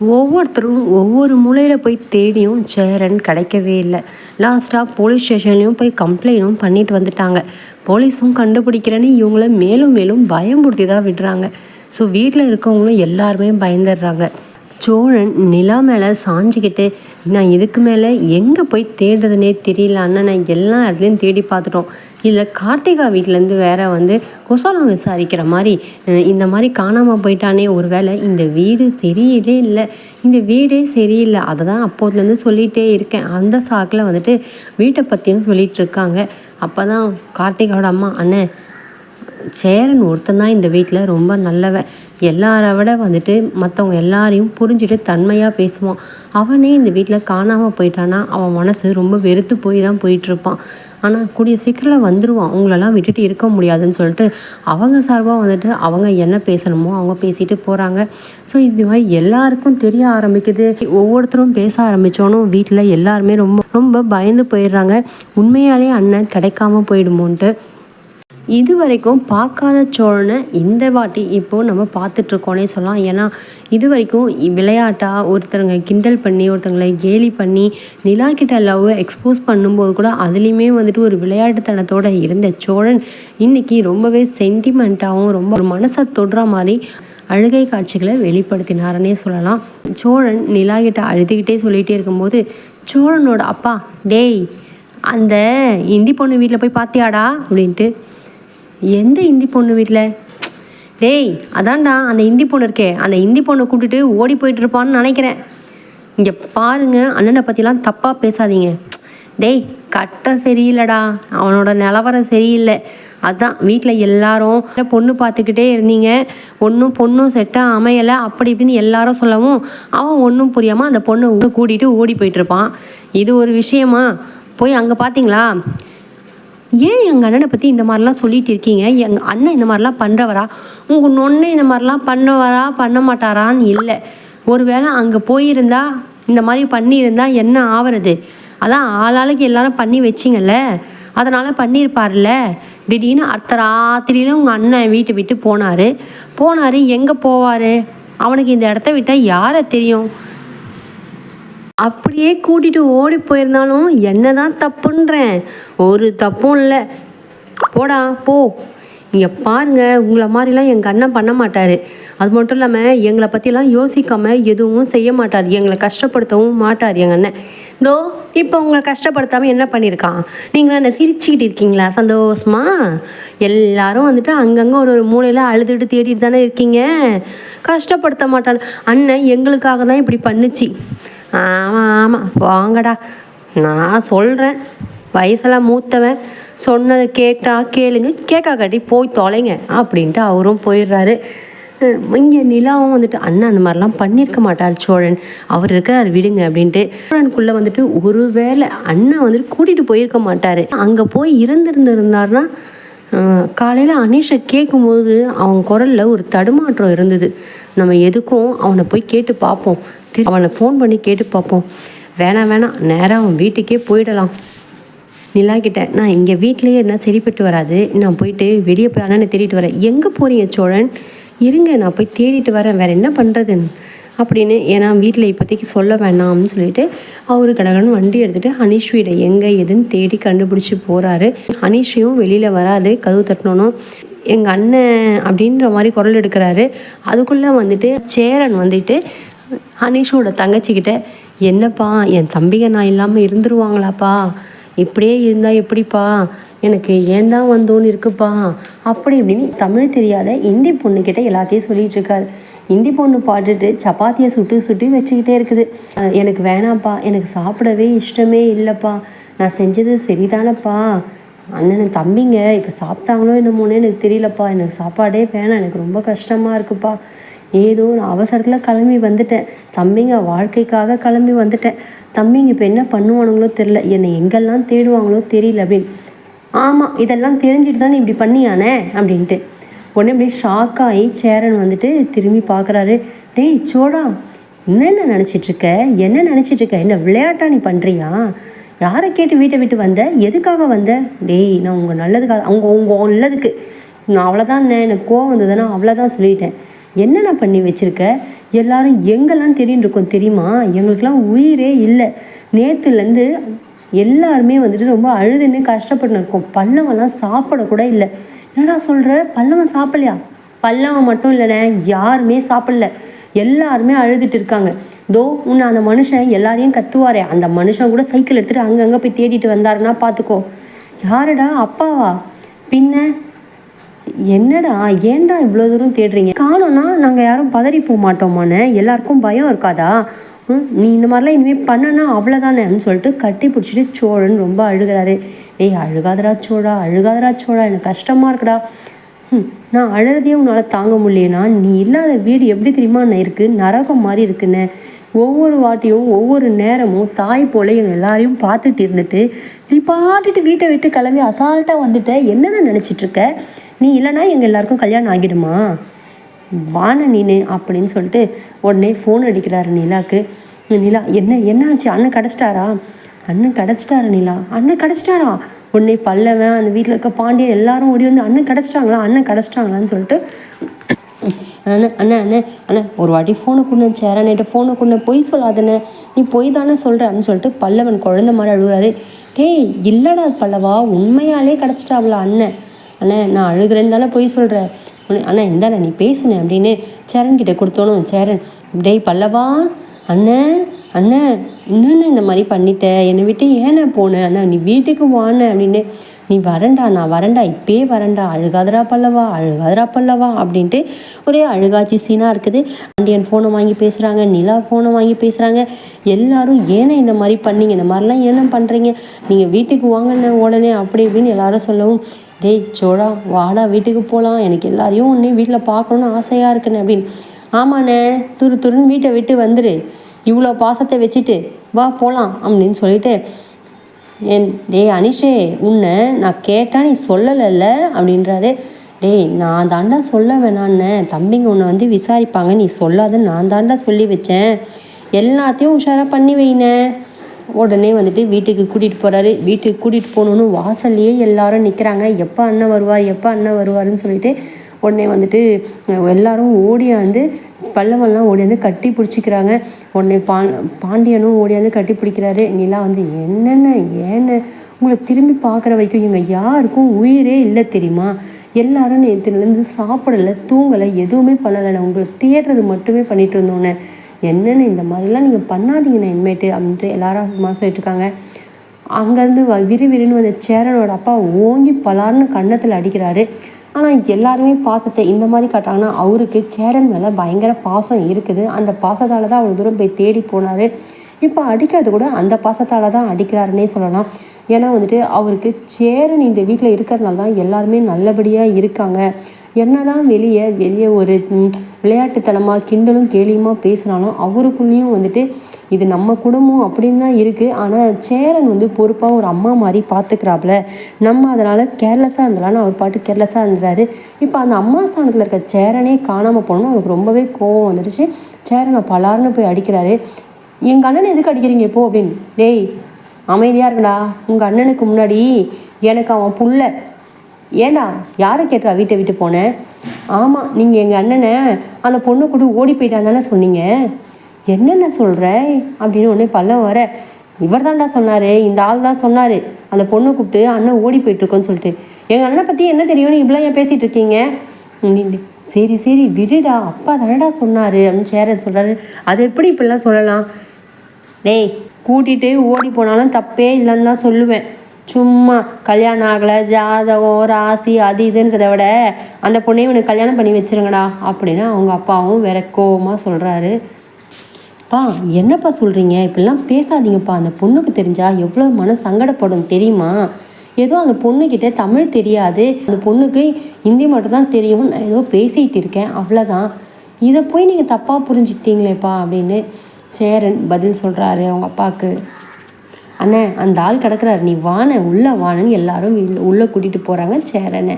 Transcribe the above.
ஒவ்வொருத்தரும் ஒவ்வொரு மூலையில் போய் தேடியும் சேரன் கிடைக்கவே இல்லை. லாஸ்ட்டாக போலீஸ் ஸ்டேஷன்லேயும் போய் கம்ப்ளைண்டும் பண்ணிட்டு வந்துட்டாங்க. போலீஸும் கண்டுபிடிக்கிறேன்னு இவங்கள மேலும் மேலும் பயம்படுத்தி தான் விடுறாங்க. ஸோ வீட்டில் இருக்கவங்களும் எல்லாருமே பயந்துடுறாங்க. சோழன் நிலா மேலே சாஞ்சிக்கிட்டு நான் இதுக்கு மேலே எங்கே போய் தேடுறதுனே தெரியல அண்ணன் நான் எல்லா இடத்துலையும் தேடி பார்த்துட்டோம். இதில் கார்த்திகா வீட்டிலேருந்து வேற வந்து குசலம் விசாரிக்கிற மாதிரி இந்த மாதிரி காணாமல் போயிட்டானே. ஒரு வேளை இந்த வீடு சரியிலே இல்லை. இந்த வீடே சரியில்லை. அதை தான் அப்போதுலேருந்து சொல்லிகிட்டே இருக்கேன். அந்த சாக்கில் வந்துட்டு வீட்டை பற்றியும் சொல்லிகிட்டு இருக்காங்க. அப்போ தான் கார்த்திகாவோட அம்மா அண்ணன் சேரன் ஒருத்தன் தான் இந்த வீட்டில் ரொம்ப நல்லவன். எல்லாரை விட வந்துட்டு மற்றவங்க எல்லாரையும் புரிஞ்சுட்டு தன்மையாக பேசுவான். அவனே இந்த வீட்டில் காணாமல் போயிட்டானா அவன் மனசு ரொம்ப வெறுத்து போய் தான் போயிட்டுருப்பான். ஆனால் கூடிய சீக்கிரம் வந்துடுவான் அவங்களெல்லாம் விட்டுட்டு இருக்க முடியாதுன்னு சொல்லிட்டு அவங்க சார்பாக வந்துட்டு அவங்க என்ன பேசணுமோ அவங்க பேசிட்டு போகிறாங்க ஸோ இந்த மாதிரி எல்லாருக்கும் தெரிய ஆரம்பிக்குது. ஒவ்வொருத்தரும் பேச ஆரம்பித்தோனும் வீட்டில் எல்லாருமே ரொம்ப ரொம்ப பயந்து போயிடுறாங்க. உண்மையாலே அண்ணன் கிடைக்காம போயிடுமோன்ட்டு இது வரைக்கும் பார்க்காத சோழனை இந்த வாட்டி இப்போது நம்ம பார்த்துட்ருக்கோன்னே சொல்லலாம். ஏன்னா இது வரைக்கும் விளையாட்டாக ஒருத்தருங்க கிண்டல் பண்ணி ஒருத்தங்களை கேலி பண்ணி நிலா கிட்ட லவ் எக்ஸ்போஸ் பண்ணும்போது கூட அதுலேயுமே வந்துட்டு ஒரு விளையாட்டுத்தனத்தோடு இருந்த சோழன் இன்னைக்கு ரொம்பவே சென்டிமெண்ட்டாகவும் ரொம்ப ஒரு மனசை தொடுற மாதிரி அழுகை காட்சிகளை வெளிப்படுத்தினாருன்னே சொல்லலாம். சோழன் நிலா கிட்ட அழுதுகிட்டே சொல்லிகிட்டே இருக்கும்போது சோழனோட அப்பா டேய் அந்த இந்தி பொண்ணு வீட்டில் போய் பார்த்தியாடா? அப்படின்ட்டு எந்த இந்தி பொண்ணு வீட்டில் டேய் அதான்டா அந்த இந்தி பொண்ணு இருக்கே. அந்த இந்தி பொண்ணை கூட்டிட்டு ஓடி போயிட்டு இருப்பான்னு நினைக்கிறேன். இங்கே பாருங்கள் அண்ணனை பற்றிலாம் தப்பாக பேசாதீங்க. டேய் கட்ட சரியில்லைடா. அவனோட நிலவரம் சரியில்லை. அதான் வீட்டில் எல்லாரும் பொண்ணு பார்த்துக்கிட்டே இருந்தீங்க. ஒன்றும் பொண்ணும் செட்டாக அமையலை அப்படி இப்படின்னு எல்லாரும் சொல்லவும் அவன் ஒன்றும் புரியாமல் அந்த பொண்ணை கூட்டிகிட்டு ஓடி போயிட்டுருப்பான் இது ஒரு விஷயமா? போய் அங்கே பார்த்தீங்களா ஏன் எங்கள் அண்ணனை பற்றி இந்த மாதிரிலாம் சொல்லிட்டு இருக்கீங்க? எங்கள் அண்ணன் இந்த மாதிரிலாம் பண்ணுறவரா உங்கள் நொண்ணே இந்த மாதிரிலாம் பண்ணவரா பண்ண மாட்டாரான்னு இல்லை. ஒருவேளை அங்கே போயிருந்தா இந்த மாதிரி பண்ணியிருந்தா என்ன ஆவறது? அதான் ஆளாளுக்கு எல்லாரும் பண்ணி வச்சிங்கல்ல? அதனால் பண்ணியிருப்பார்ல திடீர்னு அடுத்த ராத்திரியில உங்கள் அண்ணன் வீட்டை விட்டு போனார். போனார் எங்கே போவார்? அவனுக்கு இந்த இடத்த விட்டால் யாரை தெரியும்? அப்படியே கூட்டிட்டு ஓடி போயிருந்தாலும் என்ன தான் தப்புன்றேன். ஒரு தப்பும் இல்லை. போடா போ. இங்கே பாருங்கள் உங்களை மாதிரிலாம் எங்கள் அண்ணன் பண்ண மாட்டார். அது மட்டும் இல்லாமல் எங்களை பற்றிலாம் யோசிக்காமல் எதுவும் செய்ய மாட்டார். எங்களை கஷ்டப்படுத்தவும் மாட்டார் எங்கள் அண்ணன். இதோ இப்போ உங்களை கஷ்டப்படுத்தாமல் என்ன பண்ணியிருக்கான் நீங்களா என்ன சிரிச்சுக்கிட்டு இருக்கீங்களா? சந்தோஷமா? எல்லாரும் வந்துட்டு அங்கங்கே ஒரு ஒரு மூலையில் அழுதுட்டு தேடிட்டு தானே இருக்கீங்க. கஷ்டப்படுத்த மாட்டான் அண்ணன் எங்களுக்காக தான் இப்படி பண்ணுச்சு. ஆமாம் ஆமாம் வாங்கடா நான் சொல்கிறேன் வயசெல்லாம் மூத்தவன். சொன்னதை கேட்டா கேளுங்க. கேட்காக்காட்டி போய் தொலைங்க அப்படின்ட்டு அவரும் போயிடுறாரு. இங்கே நிலாவும் வந்துட்டு அண்ணன் அந்த மாதிரிலாம் பண்ணியிருக்க மாட்டார் சோழன். அவர் இருக்கார் விடுங்க அப்படின்ட்டு. சோழனுக்குள்ளே வந்துட்டு ஒரு வேளை அண்ணன் வந்துட்டு கூட்டிகிட்டு போயிருக்க மாட்டார். அங்கே போய் இருந்திருந்திருந்தாருன்னா காலையில் அனீஷை கேட்கும்போது அவன் குரலில் ஒரு தடுமாற்றம் இருந்தது. நம்ம எதுக்கும் அவனை போய் கேட்டு பார்ப்போம் திரு அவனை ஃபோன் பண்ணி கேட்டு பார்ப்போம் வேணாம் வேணாம். நேராக அவன் வீட்டுக்கே போயிடலாம். நிலா கிட்ட நான் இங்கே வீட்லேயே இருந்தால் சரிப்பட்டு வராது. நான் போயிட்டு வெளியே போய் அண்ணனை தேடிட்டு வரேன். எங்கே போகிறீங்க சோழன்? இருங்க நான் போய் தேடிட்டு வரேன். வேறு என்ன பண்ணுறதுன்னு அப்படின்னு ஏன்னா வீட்டில் இப்போதைக்கு சொல்ல வேண்டாம்னு சொல்லிட்டு அவர் கடகடன் வண்டி எடுத்துகிட்டு ஹனீஷ் வீடை எங்கே எதுன்னு தேடி கண்டுபிடிச்சி போகிறாரு ஹனீஷையும் வெளியில் வராது கதவு தட்டணும் எங்கள் அண்ணன் அப்படின்ற மாதிரி குரல் எடுக்கிறாரு. அதுக்குள்ளே வந்துட்டு சேரன் வந்துட்டு ஹனீஷோட தங்கச்சிக்கிட்ட என்னப்பா என் தம்பிங்க நான் இல்லாமல் இருந்துருவாங்களாப்பா? இப்படியே இருந்தால் எப்படிப்பா? எனக்கு ஏன் தான் வந்தோன்னு இருக்குப்பா? அப்படி இப்படின்னு தமிழ் தெரியாத இந்தி பொண்ணுக்கிட்ட எல்லாத்தையும் சொல்லிட்டு இருக்காரு. இந்தி பொண்ணு பாட்டுட்டு சப்பாத்தியை சுட்டு சுட்டி வச்சுக்கிட்டே இருக்குது. எனக்கு வேணாம்ப்பா. எனக்கு சாப்பிடவே இஷ்டமே இல்லைப்பா. நான் செஞ்சது சரிதானப்பா. அண்ணன் தம்பிங்க இப்போ சாப்பிட்டாங்களோ என்னமோன்னு எனக்கு தெரியலப்பா. எனக்கு சாப்பாடே வேணாம். எனக்கு ரொம்ப கஷ்டமாக இருக்குப்பா. ஏதோ நான் அவசரத்தில் கிளம்பி வந்துட்டேன். தம்பிங்க வாழ்க்கைக்காக கிளம்பி வந்துட்டேன். தம்பிங்க இப்போ என்ன பண்ணுவானுங்களோ தெரில என்னை எங்கெல்லாம் தேடுவாங்களோ தெரியல. அப்படின்னு ஆமாம் இதெல்லாம் தெரிஞ்சுட்டு தானே இப்படி பண்ணியானே? அப்படின்ட்டு. உடனே அப்படியே ஷாக் ஆகி சேரன் வந்துட்டு திரும்பி பார்க்குறாரு டேய் சோடா என்னென்ன நினச்சிட்டு இருக்க? என்ன நினச்சிட்ருக்க என்ன விளையாட்டா நீ பண்ணுறியா யாரை கேட்டு வீட்டை விட்டு வந்த? எதுக்காக வந்த? டேய் நான் உங்கள் நல்லதுக்காக அவங்க உங்கள் நல்லதுக்கு நான் அவ்வளோதான் எனக்கு கோவம் வந்ததுன்னா அவ்வளோதான் சொல்லிட்டேன். என்னென்ன பண்ணி வச்சுருக்க? எல்லாரும் எங்கெல்லாம் தேடின்னு இருக்கோம் தெரியுமா? எங்களுக்கெல்லாம் உயிரே இல்லை. நேற்றுலேருந்து எல்லாருமே வந்துட்டு ரொம்ப அழுதுன்னு கஷ்டப்பட்டு இருக்கோம். பல்லவெல்லாம் சாப்பிடக்கூட இல்லை. என்னடா சொல்கிற பல்லவன் சாப்பிடலையா? பல்லவன் மட்டும் இல்லைண்ணே யாருமே சாப்பிடல. எல்லாருமே அழுதுட்டு இருக்காங்க. தோ உன்னை அந்த மனுஷன் எல்லாரையும் கத்துவாரே. அந்த மனுஷன் கூட சைக்கிள் எடுத்துகிட்டு அங்கங்கே போய் தேடிட்டு வந்தாருன்னா பார்த்துக்கோ யாருடா அப்பாவா? பின்ன என்னடா ஏன்டா இவ்வளோ தூரம் தேடுறீங்க? காணோன்னா நாங்கள் யாரும் பதறி போக மாட்டோமாண்ணே? எல்லாருக்கும் பயம் இருக்காதா? ம், நீ இந்த மாதிரிலாம் இனிமேல் பண்ணனா அவ்வளோதானேன்னு சொல்லிட்டு கட்டி பிடிச்சிட்டு சோழன் ரொம்ப அழுகிறாரு. ஏய் அழுகாதரா சோழா அழுகாதரா சோழா எனக்கு கஷ்டமாக இருக்குடா. நான் அழறதே உன்னால் தாங்க முடியலனா நீ இல்லாத வீடு எப்படி தெரியுமா நான் இருக்குது நரகம் மாதிரி இருக்குன்னு. ஒவ்வொரு வாட்டியும் ஒவ்வொரு நேரமும் தாய் போல எங்கள் எல்லாரையும் பார்த்துட்டு இருந்துட்டு நீ பாட்டுட்டு வீட்டை விட்டு கிளம்பி அசால்ட்டாக வந்துட்ட. என்னென்ன நினச்சிட்ருக்க நீ இல்லைன்னா எங்கள் எல்லாருக்கும் கல்யாணம் ஆகிடுமா? வான நீனு அப்படின்னு சொல்லிட்டு உடனே ஃபோன் அடிக்கிறாரு நிலாக்கு. நிலா என்ன என்னாச்சு? அண்ணன் கிடச்சிட்டாரா? அண்ணன் கிடச்சிட்டாரு நிலா. அண்ணன் கிடச்சிட்டாரா? உடனே பல்லவன் அந்த வீட்டில் இருக்க பாண்டியன் எல்லாரும் ஓடி வந்து அண்ணன் கிடச்சிட்டாங்களா? அண்ணன் கிடச்சிட்டாங்களான்னு சொல்லிட்டு அண்ணன் அண்ணன் அண்ணன் அண்ணன் ஒரு வாட்டி ஃபோனை கொண்டு சேரண்ணிட்ட ஃபோனை கொண்டு பொய் சொல்லாதண்ணே. நீ பொய் தானே சொல்கிற அப்படின்னு சொல்லிட்டு பல்லவன் குழந்த மாதிரி அழுகுறாரு. டேய் இல்லைடா பல்லவா உண்மையாலே கிடச்சிட்டாவில அண்ணன் அண்ணன் நான் அழுகிறேன்னு தானே பொய் சொல்கிறேன் அண்ணா இந்தாண்ணே நீ பேசுனேன் அப்படின்னு சேரன் கிட்டே கொடுத்தோனும் சேரன் டேய் பல்லவா அண்ணன் அண்ணன் என்னண்ணே இந்த மாதிரி பண்ணிட்ட? என்னை விட்டு ஏண்ணே போனேன் அண்ணா நீ வீட்டுக்கு வான அப்படின்னு. நீ வரண்டா நான் வரண்டா இப்பயே வரண்டா அழுகாதரா பல்லவா அழுகாதரா பல்லவா அப்படின்ட்டு ஒரே அழுகாச்சி சீனாக இருக்குது. பாண்டியன் ஃபோனை வாங்கி பேசுகிறாங்க நிலா ஃபோனை வாங்கி பேசுகிறாங்க எல்லாரும் ஏன்னா இந்த மாதிரி பண்ணீங்க? இந்த மாதிரிலாம் ஏன்னா பண்ணுறீங்க நீங்கள் வீட்டுக்கு வாங்கண்ணே உடனே அப்படி இப்படின்னு எல்லாரும் சொல்லவும் டேய் சோடா வாடா வீட்டுக்கு போகலாம் எனக்கு எல்லாரையும் உடனே வீட்டில் பார்க்கணுன்னு ஆசையாக இருக்குன்னு அப்படின்னு. ஆமாண்ணே துரு துருன்னு வீட்டை விட்டு வந்துடு இவ்வளோ பாசத்தை வச்சுட்டு வா போகலாம் அப்படின்னு சொல்லிட்டு என் டேய் அனிஷே உன்னை நான் கேட்டால் நீ சொல்லலைல்ல? அப்படின்றாரு. டேய் நான் தாண்டா சொல்ல வேணான்னு. தம்பிங்க உன்னை வந்து விசாரிப்பாங்க. நீ சொல்லாதன்னு நான் தாண்டா சொல்லி வச்சேன். எல்லாத்தையும் உஷாராக பண்ணி வைனேன் உடனே வந்துட்டு வீட்டுக்கு கூட்டிகிட்டு போகிறாரு வீட்டுக்கு கூட்டிகிட்டு போகணுன்னு வாசல்லையே எல்லாரும் நிற்கிறாங்க எப்போ அண்ணன் வருவார் எப்போ அண்ணன் வருவாருன்னு சொல்லிட்டு உடனே வந்துட்டு எல்லாரும் ஓடியாந்து பல்லவெல்லாம் ஓடியாந்து கட்டி பிடிச்சிக்கிறாங்க. உடனே பா பாண்டியனும் ஓடியாந்து கட்டி பிடிக்கிறாரு. நிலா வந்து என்னென்ன ஏன்னு? உங்களை திரும்பி பார்க்குற வரைக்கும் இவங்க யாருக்கும் உயிரே இல்லை தெரியுமா? எல்லாரும் நேற்றுலேருந்து சாப்பிடலை தூங்கலை எதுவுமே பண்ணலை நான் உங்களை தேடுறது மட்டுமே பண்ணிட்டு இருந்தோன்னே என்னென்னு இந்த மாதிரிலாம் நீங்கள் பண்ணாதீங்கண்ணா இனிமேட்டு அப்படின்ட்டு எல்லாரும் சும்மா சொல்லிட்டு இருக்காங்க. அங்கேருந்து வ விறுவிறுன்னு வந்த சேரனோட அப்பா ஓங்கி பலார்னு கன்னத்தில் அடிக்கிறாரு. ஆனால் எல்லாருமே பாசத்தை இந்த மாதிரி காட்டாங்கன்னா அவருக்கு சேரன் மேலே பயங்கர பாசம் இருக்குது. அந்த பாசத்தால் தான் அவ்வளோ தூரம் போய் தேடி போனார். இப்போ அடிக்கிறது கூட அந்த பாசத்தால் தான் அடிக்கிறாருன்னே சொல்லலாம். ஏன்னா வந்துட்டு அவருக்கு சேரன் இந்த வீட்டில் இருக்கிறதுனால தான் எல்லாருமே நல்லபடியாக இருக்காங்க. என்னதான் வெளியே வெளியே ஒரு விளையாட்டுத்தனமாக கிண்டலும் கேலியுமா பேசினாலும் அவருக்குள்ளேயும் வந்துட்டு இது நம்ம குடும்பம் அப்படின்னு தான் இருக்குது ஆனால் சேரன் வந்து பொறுப்பாக ஒரு அம்மா மாதிரி பார்த்துக்கிறாப்புல நம்ம அதனால் கேர்லெஸ்ஸாக இருந்தலான்னு அவர் பாட்டு கேர்லெஸ்ஸாக இருந்துறாரு. இப்போ அந்த அம்மா ஸ்தானத்தில் இருக்க சேரனே காணாமல் போனோம்னா அவருக்கு ரொம்பவே கோவம் வந்துடுச்சு சேரனை பலார்னு போய் அடிக்கிறாரு. எங்கள் அண்ணனை எதுக்கு அடிக்கிறீங்க இப்போ அப்படின்னு. டேய் அமைதியாக இருக்கடா உங்கள் அண்ணனுக்கு முன்னாடி எனக்கு அவன் புள்ள. ஏண்டா யாரை கேட்டா வீட்டை விட்டு போனேன் ஆமாம் நீங்கள் எங்கள் அண்ணனை அந்த பொண்ணு கூட ஓடி போயிட்டான் தானே சொன்னீங்க. என்னென்ன சொல்கிற அப்படின்னு ஒன்று பல்லம் வர இவர் தான்டா சொன்னார் இந்த ஆள் தான் சொன்னார். அந்த பொண்ணை கூப்பிட்டு அண்ணன் ஓடி போயிட்டுருக்கோன்னு சொல்லிட்டு. எங்கள் அண்ணனை பற்றி என்ன தெரியும்னு இப்படிலாம் ஏன் பேசிகிட்டு இருக்கீங்க? சரி சரி விடுடா. அப்பா தானடா சொன்னார் அப்படின்னு சேரன் சொல்கிறாரு அது எப்படி இப்படிலாம் சொல்லலாம்? டேய் கூட்டிகிட்டு ஓடி போனாலும் தப்பே இல்லைன்னு தான் சொல்லுவேன். சும்மா கல்யாணம் ஆகலை ஜாதகம் ராசி அது இதுன்றதை விட அந்த பொண்ணையும் இவனுக்கு கல்யாணம் பண்ணி வச்சிருங்கடா அப்படின்னு அவங்க அப்பாவும் வேற கோபமாக சொல்கிறாரு பா என்னப்பா சொல்கிறீங்க இப்படிலாம் பேசாதீங்கப்பா. அந்த பொண்ணுக்கு தெரிஞ்சால் எவ்வளோ மன சங்கடப்படும் தெரியுமா? ஏதோ அந்த பொண்ணுக்கிட்ட தமிழ் தெரியாது. அந்த பொண்ணுக்கு ஹிந்தி மட்டும் தான் தெரியும் நான் ஏதோ பேசிகிட்டு இருக்கேன். அவ்வளோதான் இதை போய் நீங்கள் தப்பாக புரிஞ்சுக்கிட்டீங்களேப்பா அப்படின்னு சேரன் பதில் சொல்கிறாரு அவங்க அப்பாவுக்கு. அண்ணே அந்த ஆள் கிடக்குறாரு. நீ வான உள்ளே வானன்னு எல்லாரும் உள்ளே கூட்டிகிட்டு போகிறாங்க சேரனை